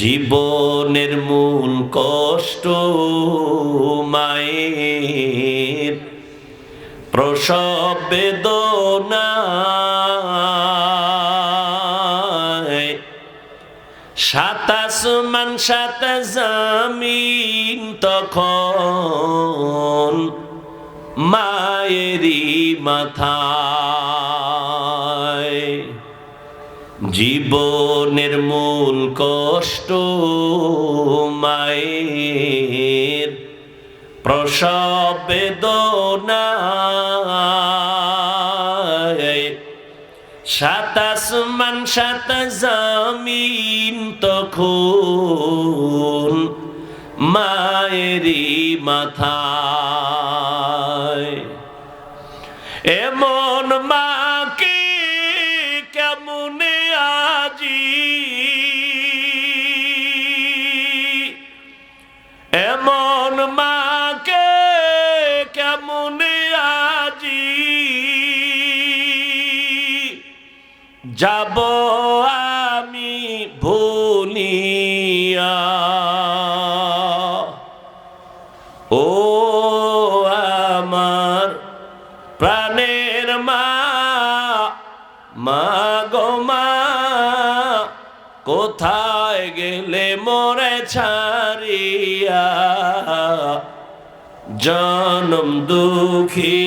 জীবনের মূল কষ্ট মায়ের। প্রসব বেদনা সাতাশ মান সাত জামিন তখন মায়েরই মাথায় জীবনের মূল কষ্ট মায়ের প্রসব বেদনা সাতাশ মান সাত জামিন তখন মায়েরই মাথায়। এমন মাকে কেমনে যাব আমি ভুলিয়া। ও আমার প্রাণের মা গো মা, কোথায় গেলে মোরে ছাড়িয়া? জনম দুঃখী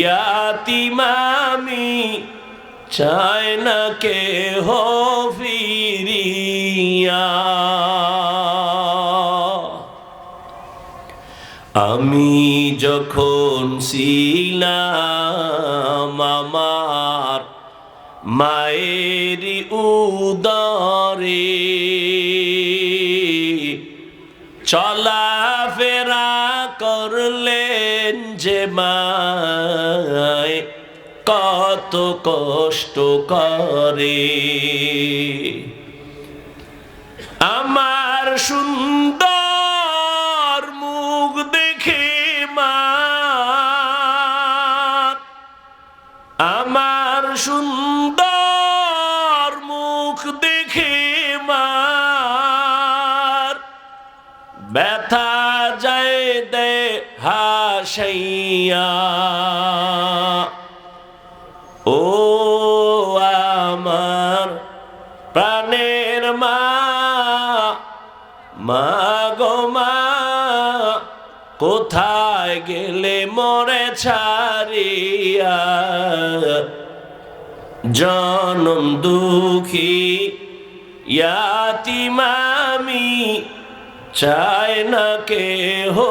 ইয়াতি মামি চায় না কে হো ফিরিয়া। আমি যখন ছিলাম আমার মায়ের উদরে, চলাফেরা করলেন যে মায় কত কষ্ট করে। আমার সুন্দর মুখ দেখে মা, আমার সুন্দর মুখ দেখে মার ব্যথা যায় দে হাসাইয়া মা গো মা, কোথায় গেলে মরে ছাড়িয়া? জনম দুঃখী ইয়াতি মামি চায় না কে হো